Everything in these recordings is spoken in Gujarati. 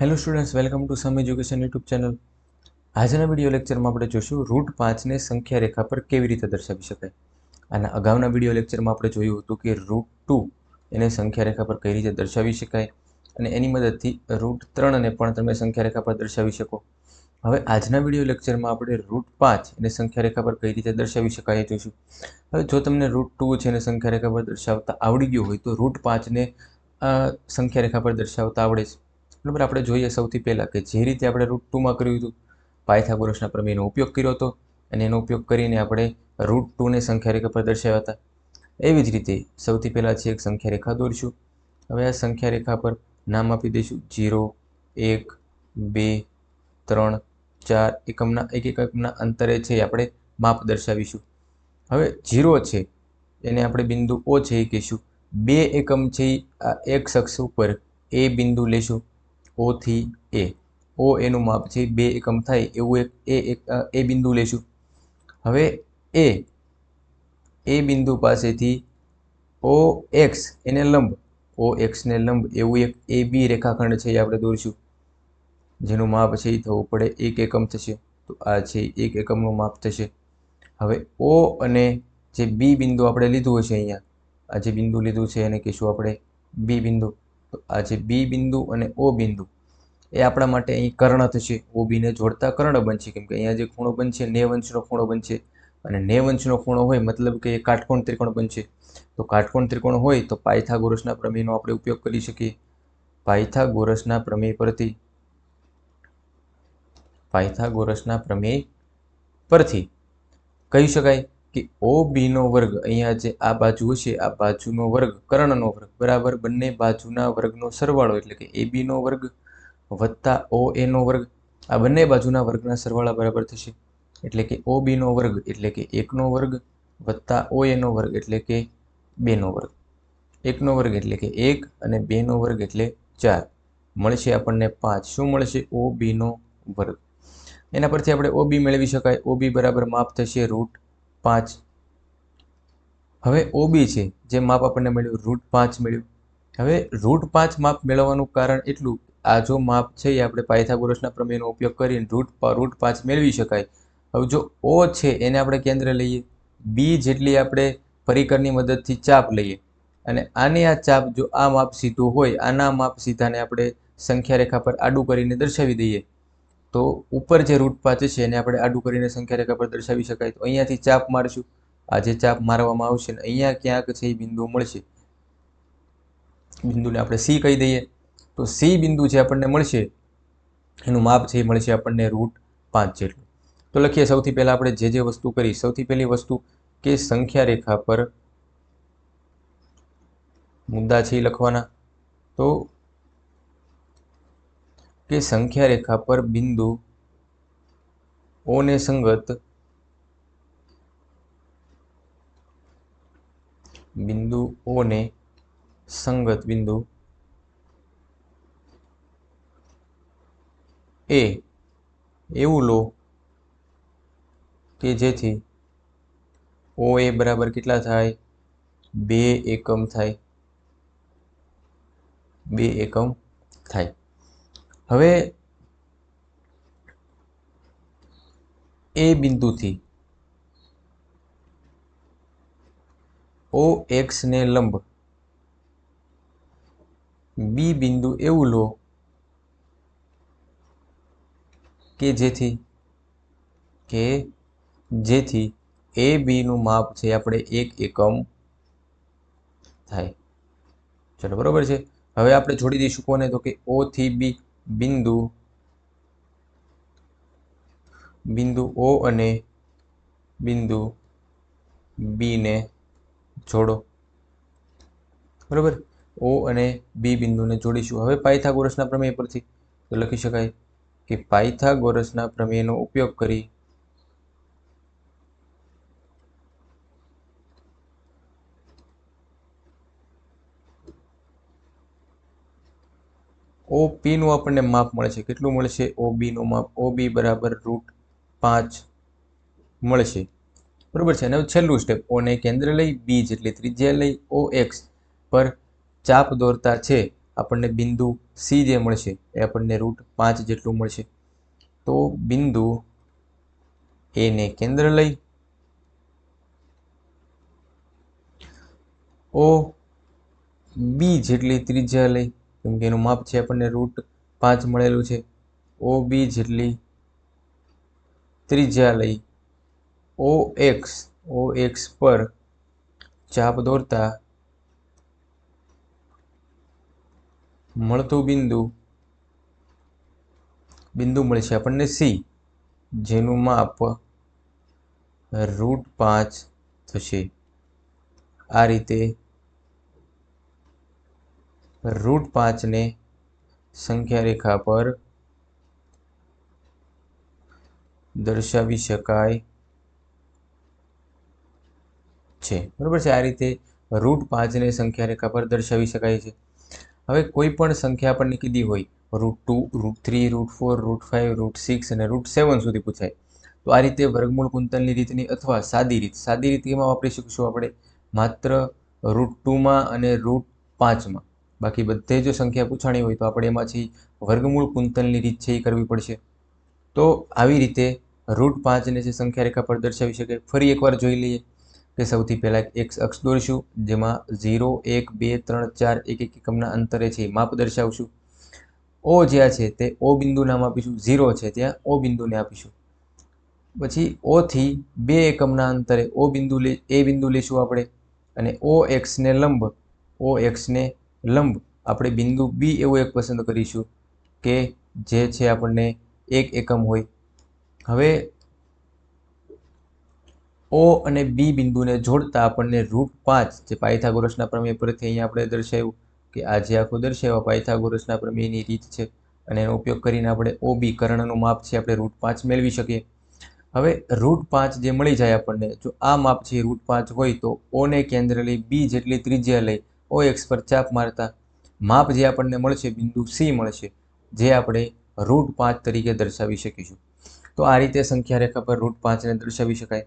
Hello students welcome to some education YouTube channel આજના વીડિયો લેક્ચરમાં આપણે જોશું રૂટ પાંચને સંખ્યા રેખા પર કેવી રીતે દર્શાવી શકાય. આના અગાઉના વીડિયો લેક્ચરમાં આપણે જોયું હતું કે રૂટ ટુ એને સંખ્યા રેખા પર કઈ રીતે દર્શાવી શકાય અને એની મદદથી રૂટ ત્રણને પણ તમે સંખ્યા રેખા પર દર્શાવી શકો. હવે આજના વીડિયો લેક્ચરમાં આપણે રૂટ પાંચ એને સંખ્યા રેખા પર કઈ રીતે દર્શાવી શકાય એ જોઈશું હવે જો તમને રૂટ ટુ છે એને સંખ્યા રેખા પર દર્શાવતા આવડી ગયું હોય તો રૂટ પાંચને સંખ્યા રેખા પર દર્શાવતા આવડે છે. બરાબર આપણે જોઈએ સૌથી પહેલાં કે જે રીતે આપણે રૂટ ટુમાં કર્યું હતું, પાયથાગોરસના પ્રમેયનો ઉપયોગ કર્યો હતો અને એનો ઉપયોગ કરીને આપણે રૂટ ટુને સંખ્યા રેખા પર દર્શાવ્યા હતા. એવી જ રીતે સૌથી પહેલાં છે એક સંખ્યા રેખા દોરીશું. હવે આ સંખ્યા રેખા પર નામ આપી દઈશું. જીરો એક, બે, ત્રણ, ચાર એકમના એક એક એકમના અંતરે છે આપણે માપ દર્શાવીશું. હવે જીરો છે, એને આપણે બિંદુ ઓ છે એ કહીશું. બે એકમ છે આ એક શખ્સ ઉપર એ બિંદુ લેશું. ઓ થી એ. ઓ એનું માપ છે બે એકમ થાય એવું એક, એ એક એ બિંદુ લેશું. હવે એ એ બિંદુ પાસેથી ઓ એક્સ એને લંબ. ઓ એક્સને લંબ એવું એક એ બી રેખાખંડ છે એ આપણે દોરીશું. જેનું માપ છે એ થવું પડે એક એકમ થશે. તો આ છે એક એકમનું માપ થશે. હવે ઓ અને જે બી બિંદુ આપણે લીધું હશે અહીંયા, આ જે બિંદુ લીધું છે એને કહીશું આપણે બી બિંદુ. તો આ જે બી બિંદુ અને ઓ બિંદુ, એ આપણા માટે અહીં કર્ણ થશે. ઓ બીને જોડતા કર્ણ બનશે. કેમ કે અહીંયા જે ખૂણો બનશે, નેવંશનો ખૂણો બનશે. અને નેવંશનો ખૂણો હોય, મતલબ કે એ કાટકોણ ત્રિકોણ બનશે. તો કાટકોણ ત્રિકોણ હોય, તો પાયથાગોરસના પ્રમેયનો આપણે ઉપયોગ કરી શકીએ. પાયથાગોરસના પ્રમેય પરથી, પાયથાગોરસના પ્રમેય પરથી. કહી શકાય? કે ઓ બીનો વર્ગ, અહીંયા જે આ બાજુ હશે, આ બાજુનો વર્ગ, કર્ણનો વર્ગ, બરાબર? બંને બાજુના વર્ગનો સરવાળો, એટલે કે એ બીનો વર્ગ વત્તા ઓ એનો વર્ગ, આ બંને બાજુના વર્ગના સરવાળા બરાબર થશે. એટલે કે ઓ બીનો વર્ગ, એટલે કે એકનો વર્ગ વત્તા ઓ એનો વર્ગ, એટલે કે બેનો વર્ગ. એકનો વર્ગ એટલે કે એક અને બેનો વર્ગ એટલે ચાર. મળશે આપણને પાંચ. શું મળશે? ઓ બીનો વર્ગ. એના પરથી આપણે ઓ બી મેળવી શકાય. ઓ બી બરાબર માપ થશે રૂટ પાંચ. હવે ઓબી છે, જે માપ આપણને મળ્યું રૂટ પાંચ મળ્યું. હવે રૂટ પાંચ માપ મેળવવાનું કારણ એટલું, આ જો માપ છે એ આપણે પાયથાગોરસના પ્રમેયનો ઉપયોગ કરીને રૂટ રૂટ પાંચ મેળવી શકાય. હવે જો ઓ છે, એને આપણે કેન્દ્ર લઈએ બી જેટલી આપણે પરિકરની મદદથી ચાપ લઈએ, અને આની આ ચાપ જો આ માપ સીધું હોય, આના માપ સીધાને આપણે સંખ્યા રેખા પર આડું કરીને દર્શાવી દઈએ. તો ઉપર જે રૂટ પાંચ છે એને આપણે આડું કરીને સંખ્યા રેખા પર દર્શાવી શકાય. તો અહીંયાથી ચાપ મારશું. આ જે ચાપ મારવામાં આવશે ને અહીંયા ક્યાંક છે એ બિંદુ મળશે. બિંદુને આપણે સી કહી દઈએ. તો સી બિંદુ જે આપણને મળશે, એનું માપ છે એ મળશે આપણને રૂટ પાંચ જેટલું. તો લખીએ સૌથી પહેલાં આપણે જે જે વસ્તુ કરી. સૌથી પહેલી વસ્તુ કે સંખ્યા રેખા પર મુદ્દા છે એ લખવાના. તો કે સંખ્યા રેખા પર બિંદુ ઓને સંગત બિંદુ ઓને સંગત બિંદુ એ એવું લો કે જેથી ઓ એ બરાબર કેટલા થાય? બે એકમ થાય. બે એકમ થાય. હવે એ બિંદુથી ઓ એક્સને લંબ. બી બિંદુ એવું લો કે જેથી કે જેથી એ બીનું માપ છે આપણે એક એકમ થાય. ચલો બરોબર છે. હવે આપણે છોડી દઈશું કોને તો કે ઓ થી બી બિંદુ બિંદુ ઓ અને બિંદુ બીને જોડો. બરોબર? ઓ અને બી બિંદુને જોડીશું. હવે પાયથાગોરસના પ્રમેય પરથી તો લખી શકાય કે પાયથાગોરસના પ્રમેયનો ઉપયોગ કરી ઓ પીનું આપણને માપ મળશે કેટલું મળશે ઓ બીનું માપ. ઓ બી બરાબર રૂટ પાંચ મળશે બરાબર છે. અને છેલ્લું સ્ટેપ ઓને કેન્દ્ર લઈ બી જેટલી ત્રિજ્યા લઈ ઓ એક્સ પર ચાપ દોરતા છે. આપણને બિંદુ સી જે મળશે એ આપણને રૂટ પાંચ જેટલું મળશે તો બિંદુ એને કેન્દ્ર લઈ ઓ બી જેટલી ત્રિજ્યા લઈ કેમ એનું માપ છે આપણને રૂટ પાંચ મળેલું છે. ઓ બી જેટલી ત્રિજ્યા લઈ ઓ એક્સ ઓ એક્સ પર ચાપ દોરતા મળતું બિંદુ બિંદુ મળે છે આપણને સી જેનું માપ રૂટ પાંચ થશે. આ રીતે રૂટ પાંચને સંખ્યા રેખા પર દર્શાવી શકાય છે. બરાબર છે? આ રીતે રૂટ પાંચને સંખ્યા રેખા પર દર્શાવી શકાય છે. હવે કોઈ પણ સંખ્યા આપણને કીધી હોય, root two, root three, root four, root five root six અને રૂટ સેવન સુધી પૂછાય. તો આ રીતે વર્ગમૂળ કુંતલની રીતની અથવા સાદી રીત સાદી રીત એમાં વાપરી શકીશું આપણે? માત્ર રૂટ ટુમાં અને રૂટ પાંચમાં. બાકી બધે જો સંખ્યા પૂછાણી હોય તો આપણે એમાંથી વર્ગમૂળ કુંતલની રીત છે એ કરવી પડશે. તો આવી રીતે રૂટ પાંચને જે સંખ્યા રેખા પર દર્શાવી શકે ફરી એકવાર જોઈ લઈએ કે સૌથી પહેલાં એક અક્ષ દોરીશું, જેમાં ઝીરો, એક, બે, ત્રણ, ચાર, એક એક એકમના અંતરે છે માપ દર્શાવશું. ઓ જ્યાં છે તે ઓ બિંદુ નામ આપીશું, ઝીરો છે ત્યાં ઓ બિંદુને આપીશું. પછી ઓથી બે એકમના અંતરે ઓ બિંદુ લે, એ બિંદુ લઈશું આપણે, અને ઓ એક્સને લંબ, ઓ એક્સને લંબ. આપણે બિંદુ બી એવું એક પસંદ કરીશું કે જે છે આપણને એક એકમ હોય. હવે ઓ અને બી બિંદુને જોડતા આપણને રૂટ પાંચ જે પાયથાગોરસના પ્રમેય પરથી અહીંયા આપણે દર્શાવ્યું કે આ જે આખું દર્શાવ્યા પાયથાગોરસના પ્રમેયની રીત છે અને એનો ઉપયોગ કરીને આપણે ઓ બી કર્ણનું માપ છે આપણે રૂટ પાંચ મેળવી શકીએ. હવે રૂટ પાંચ જે મળી જાય આપણને, જો આ માપ છે રૂટ પાંચ હોય તો ઓને કેન્દ્ર લઈ બી જેટલી ત્રિજ્યા લઈ ઓ એક્સ પર ચાપ મારતા માપ જે આપણને મળશે, બિંદુ સી મળશે, જે આપણે રૂટ પાંચ તરીકે દર્શાવી શકીશું. તો આ રીતે સંખ્યા રેખા પર રૂટ પાંચને દર્શાવી શકાય.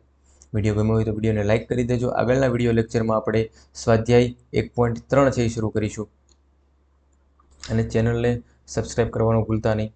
વીડિયો ગમ્યો હોય તો વિડીયોને લાઇક કરી દેજો. આગળના વીડિયો લેક્ચરમાં આપણે સ્વાધ્યાય એક પોઈન્ટ ત્રણ છે એ શરૂ કરીશું. અને ચેનલને સબસ્ક્રાઈબ કરવાનું ભૂલતા નહીં.